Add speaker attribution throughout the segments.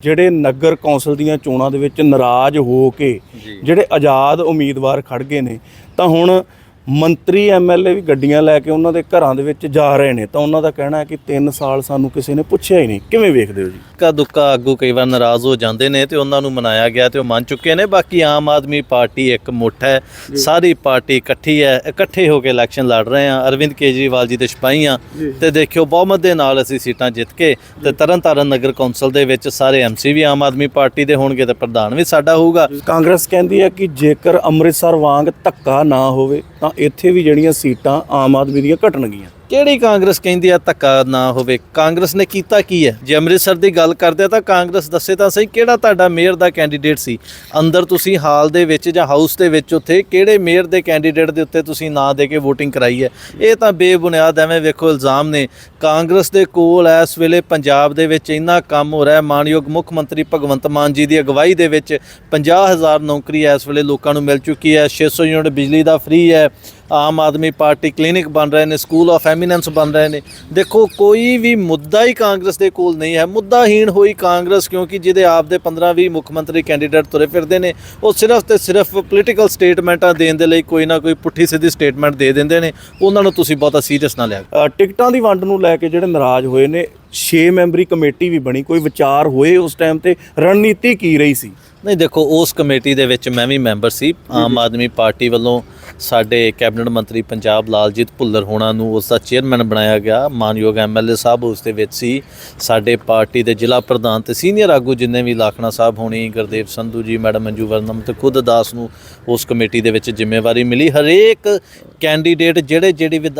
Speaker 1: ਜਿਹੜੇ ਨਗਰ ਕੌਂਸਲ ਦੀਆਂ ਚੋਣਾਂ ਦੇ ਵਿੱਚ ਨਾਰਾਜ਼ ਹੋ ਕੇ ਜਿਹੜੇ ਆਜ਼ਾਦ ਉਮੀਦਵਾਰ ਖੜ ਗਏ ਨੇ ਤਾਂ ਹੁਣ ਮੰਤਰੀ ਐਮਐਲਏ ਵੀ ਗੱਡੀਆਂ ਲੈ ਕੇ ਉਹਨਾਂ ਦੇ ਘਰਾਂ ਦੇ ਵਿੱਚ ਜਾ ਰਹੇ ਨੇ ਤਾਂ ਉਹਨਾਂ ਦਾ ਕਹਿਣਾ ਹੈ ਕਿ 3 ਸਾਲ ਸਾਨੂੰ ਕਿਸੇ ਨੇ ਪੁੱਛਿਆ ਹੀ ਨਹੀਂ। ਕਿਵੇਂ ਵੇਖਦੇ ਹੋ ਜੀ?
Speaker 2: ਇੱਕਾ ਦੁੱਕਾ ਆਗੂ ਕਈ ਵਾਰ ਨਾਰਾਜ਼ ਹੋ ਜਾਂਦੇ ਨੇ ਤੇ ਉਹਨਾਂ ਨੂੰ ਮਨਾਇਆ ਗਿਆ ਤੇ ਉਹ ਮੰਨ ਚੁੱਕੇ ਨੇ ਬਾਕੀ ਆਮ ਆਦਮੀ ਪਾਰਟੀ ਇੱਕ ਮੁੱਠ ਹੈ ਸਾਰੀ ਪਾਰਟੀ ਇਕੱਠੀ ਹੈ ਇਕੱਠੇ ਹੋ ਕੇ ਇਲੈਕਸ਼ਨ ਲੜ ਰਹੇ ਆ ਅਰਵਿੰਦ ਕੇਜਰੀਵਾਲ ਜੀ ਦੇ ਸਿਪਾਹੀਆਂ ਤੇ ਦੇਖਿਓ ਬਹੁਮਤ ਦੇ ਨਾਲ ਅਸੀਂ ਸੀਟਾਂ ਜਿੱਤ ਕੇ ਤੇ ਤਰਨਤਾਰਨ ਨਗਰ ਕੌਂਸਲ ਦੇ ਵਿੱਚ ਸਾਰੇ ਐਮਸੀ ਵੀ ਆਮ ਆਦਮੀ ਪਾਰਟੀ ਦੇ ਹੋਣਗੇ ਤੇ ਪ੍ਰਧਾਨ ਵੀ ਸਾਡਾ ਹੋਊਗਾ।
Speaker 1: ਕਾਂਗਰਸ ਕਹਿੰਦੀ ਹੈ ਕਿ ਜੇਕਰ ਅੰਮ੍ਰਿਤਸਰ ਵਾਂਗ ਧੱਕਾ ਨਾ ਹੋਵੇ ਤਾਂ ਇੱਥੇ ਵੀ ਜਿਹੜੀਆਂ ਸੀਟਾਂ ਆਮ ਆਦਮੀ ਦੀਆਂ ਘਟਣਗੀਆਂ।
Speaker 2: ਕਿਹੜੀ ਕਾਂਗਰਸ ਕਹਿੰਦੀ ਆ ਧੱਕਾ ਨਾ ਹੋਵੇ? ਕਾਂਗਰਸ ਨੇ ਕੀਤਾ ਕੀ ਹੈ? ਜੇ ਅੰਮ੍ਰਿਤਸਰ ਦੀ ਗੱਲ ਕਰਦੇ ਆ ਤਾਂ ਕਾਂਗਰਸ ਦੱਸੇ ਤਾਂ ਸਹੀ ਕਿਹੜਾ ਤੁਹਾਡਾ ਮੇਅਰ ਦਾ ਕੈਂਡੀਡੇਟ ਸੀ? ਅੰਦਰ ਤੁਸੀਂ ਹਾਲ ਦੇ ਵਿੱਚ ਜਾਂ ਹਾਊਸ ਦੇ ਵਿੱਚ ਉੱਥੇ ਕਿਹੜੇ ਮੇਅਰ ਦੇ ਕੈਂਡੀਡੇਟ ਦੇ ਉੱਤੇ ਤੁਸੀਂ ਨਾਂ ਦੇ ਕੇ VOTING ਕਰਾਈ ਹੈ? ਇਹ ਤਾਂ ਬੇਬੁਨਿਆਦ ਐਵੇਂ ਵੇਖੋ ਇਲਜ਼ਾਮ ਨੇ। ਕਾਂਗਰਸ ਦੇ ਕੋਲ ਇਸ ਵੇਲੇ ਪੰਜਾਬ ਦੇ ਵਿੱਚ ਇੰਨਾ ਕੰਮ ਹੋ ਰਿਹਾ ਮਾਨਯੋਗ ਮੁੱਖ ਮੰਤਰੀ ਭਗਵੰਤ ਮਾਨ ਜੀ ਦੀ ਅਗਵਾਈ ਦੇ ਵਿੱਚ 50000 ਨੌਕਰੀ ਇਸ ਵੇਲੇ ਲੋਕਾਂ ਨੂੰ ਮਿਲ ਚੁੱਕੀ ਹੈ। 600 ਯੂਨਿਟ ਬਿਜਲੀ ਦਾ ਫ੍ਰੀ ਹੈ। ਆਮ ਆਦਮੀ ਪਾਰਟੀ ਕਲੀਨਿਕ ਬਣ ਰਹੇ ਨੇ, ਸਕੂਲ ਆਫ ਐਮੀਨੈਂਸ ਬਣ ਰਹੇ ਨੇ। ਦੇਖੋ, ਕੋਈ ਵੀ ਮੁੱਦਾ ਹੀ ਕਾਂਗਰਸ ਦੇ ਕੋਲ ਨਹੀਂ ਹੈ। ਮੁੱਦਾਹੀਣ ਹੋਈ ਕਾਂਗਰਸ ਕਿਉਂਕਿ ਜਿਹਦੇ ਆਪ ਦੇ 15-20 ਮੁੱਖ ਮੰਤਰੀ ਕੈਂਡੀਡੇਟ ਤੁਰੇ ਫਿਰਦੇ ਨੇ, ਉਹ ਸਿਰਫ ਤੇ ਸਿਰਫ ਪੋਲੀਟੀਕਲ ਸਟੇਟਮੈਂਟਾਂ ਦੇਣ ਦੇ ਲਈ ਕੋਈ ਨਾ ਕੋਈ ਪੁੱਠੀ ਸਿੱਧੀ ਸਟੇਟਮੈਂਟ ਦੇ ਦਿੰਦੇ ਨੇ। ਉਹਨਾਂ ਨੂੰ ਤੁਸੀਂ ਬਹੁਤਾ ਸੀਰੀਅਸ ਨਾ ਲਿਆ
Speaker 1: ਟਿਕਟਾਂ ਦੀ ਵੰਡ ਨੂੰ ਲੈ ਕੇ ਜਿਹੜੇ ਨਾਰਾਜ਼ ਹੋਏ ਨੇ 6 ਮੈਂਬਰੀ ਕਮੇਟੀ ਵੀ ਬਣੀ, ਕੋਈ ਵਿਚਾਰ ਹੋਏ ਉਸ ਟਾਈਮ ਤੇ, ਰਣਨੀਤੀ ਕੀ ਰਹੀ ਸੀ?
Speaker 2: ਨਹੀਂ ਦੇਖੋ ਉਸ ਕਮੇਟੀ ਦੇ ਵਿੱਚ ਮੈਂ ਵੀ ਮੈਂਬਰ ਸੀ। ਆਮ ਆਦਮੀ ਪਾਰਟੀ ਵੱਲੋਂ ਸਾਡੇ ਕੈਬਨਿਟ ਮੰਤਰੀ ਪੰਜਾਬ ਲਾਲਜੀਤ ਭੁੱਲਰ ਹੋਣਾ ਨੂੰ ਉਸ ਦਾ ਚੇਅਰਮੈਨ ਬਣਾਇਆ ਗਿਆ। ਮਾਨਯੋਗ ਐਮਐਲਏ ਸਾਹਿਬ ਉਸ ਦੇ ਵਿੱਚ ਸੀ। ਸਾਡੇ ਪਾਰਟੀ ਦੇ ਜ਼ਿਲ੍ਹਾ ਪ੍ਰਧਾਨ ਤੇ ਸੀਨੀਅਰ ਆਗੂ ਜਿੰਨੇ ਵੀ ਲਾਖਣਾ ਸਾਹਿਬ ਹੋਣੀ ਗੁਰਦੇਵ ਸੰਧੂ ਜੀ ਮੈਡਮ ਮੰਜੂ ਵਰਨਮ ਤੇ ਖੁਦ ਦਾਸ ਨੂੰ ਉਸ ਕਮੇਟੀ ਦੇ ਵਿੱਚ ਜ਼ਿੰਮੇਵਾਰੀ ਮਿਲੀ। ਹਰੇਕ ਕੈਂਡੀਡੇਟ ਜਿਹੜੇ ਜਿਹੜੇ